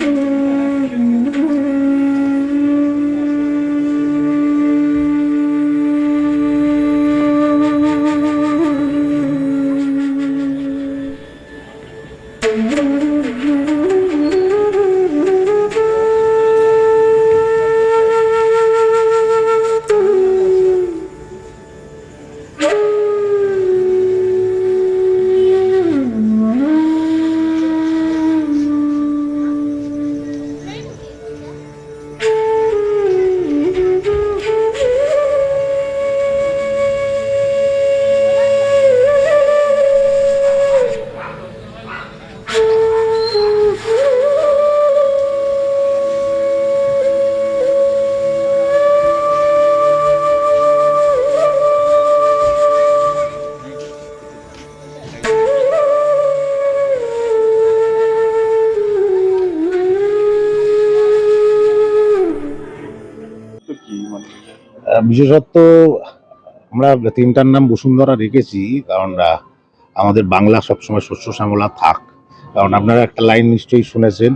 তো বিশেষত আমরা তিনটার নাম বসুন্ধরা রেখেছি, কারণ আমাদের বাংলা সবসময় শস্য শ্যামলা থাক। কারণ আপনারা একটা লাইন নিশ্চয়ই শুনেছেন,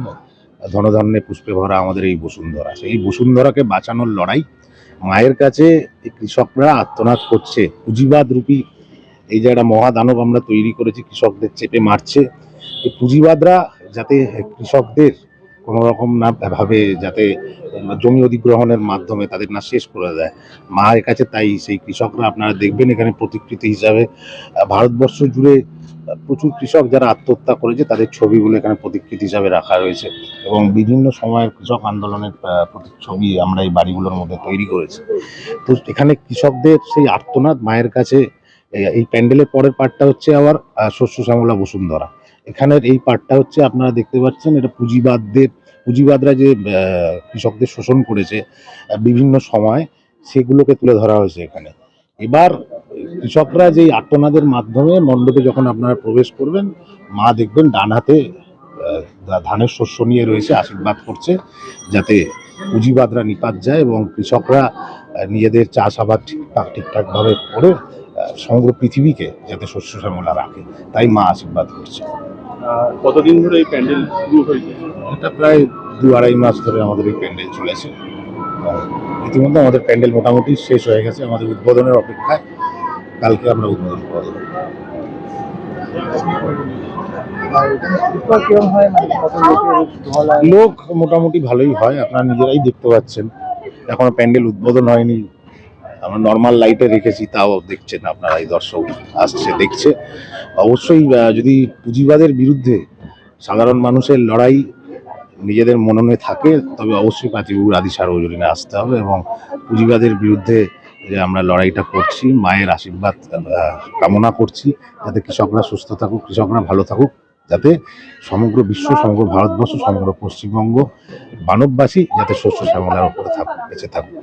ধনধান্যে পুষ্পে ভরা আমাদের এই বসুন্ধরা। সেই বসুন্ধরাকে বাঁচানোর লড়াই মায়ের কাছে কৃষকরা আত্মনাদ করছে। পুঁজিবাদ রূপী এই যে একটা মহাদানব আমরা তৈরি করেছি, কৃষকদের চেপে মারছে। এই পুঁজিবাদরা যাতে কৃষকদের কোনো রকম না ভাবে যাতে, জমি অধিগ্রহণের মাধ্যমে তাদের না শেষ করে দেয়। মায়ের কাছে তাই সেই কৃষকরা আপনারা দেখবেন এখানে প্রতিকৃতি হিসাবে, ভারতবর্ষ জুড়ে প্রচুর কৃষক যারা আত্মহত্যা করেছে তাদের ছবিগুলো এখানে প্রতিকৃতি হিসাবে রাখা রয়েছে এবং বিভিন্ন সময়ের কৃষক আন্দোলনের ছবি আমরা এই বাড়িগুলোর মধ্যে তৈরি করেছি। তো এখানে কৃষকদের সেই আর্তনাদ মায়ের কাছে, এই প্যান্ডেলের পরের পার্টটা হচ্ছে আবার শস্য শ্যামলা বসুন্ধরা। এখানের এই পার্টটা হচ্ছে আপনারা দেখতে পাচ্ছেন, এটা পুঁজিবাদদের, পুঁজিবাদরা যে কৃষকদের শোষণ করেছে বিভিন্ন সময় সেগুলোকে তুলে ধরা হয়েছে এখানে। এবার কৃষকরা যে আর্তনাদের মাধ্যমে মণ্ডপে যখন আপনারা প্রবেশ করবেন, মা দেখবেন ডান হাতে ধানের শস্য নিয়ে রয়েছে, আশীর্বাদ করছে, যাতে পুঁজিবাদরা নিপাত যায় এবং কৃষকরা নিজেদের চাষাবাদ ঠিকঠাক ঠিকঠাকভাবে করে সমগ্র পৃথিবীকে যাতে শস্য শ্যামলা রাখে। তাই মা আশীর্বাদ করছে। কতদিন ধরে এই প্যান্ডেল শুরু হয়েছে? এটা প্রায় দু আড়াই মাস ধরে আমাদের এই প্যান্ডেল চলেছে। ইতিমধ্যে আমাদের প্যান্ডেল মোটামুটি শেষ হয়ে গেছে আমাদের উদ্বোধনের অপেক্ষায়। কালকে আমরা উদ্বোধন করে দেবো লোক মোটামুটি ভালোই হয়, আপনারা নিজেরাই দেখতে পাচ্ছেন। এখনও প্যান্ডেল উদ্বোধন হয়নি। আমরা নর্মাল লাইটে রেখেছি তাও দেখছেন আপনারা এই দর্শক আসছে, দেখছে। অবশ্যই যদি পুঁজিবাদের বিরুদ্ধে সাধারণ মানুষের লড়াই নিজেদের মননে থাকে, তবে অবশ্যই পাতিবুর আদি সার্বজনীনে আসতে হবে এবং পুঁজিবাদের বিরুদ্ধে যে আমরা লড়াইটা করছি, মায়ের আশীর্বাদ কামনা করছি, যাতে কৃষকরা সুস্থ থাকুক, কৃষকরা ভালো থাকুক, যাতে সমগ্র বিশ্ব, সমগ্র ভারতবর্ষ, সমগ্র পশ্চিমবঙ্গ মানববাসী যাতে শস্য শ্যামলার উপরে থাকুক বেঁচে থাকুক।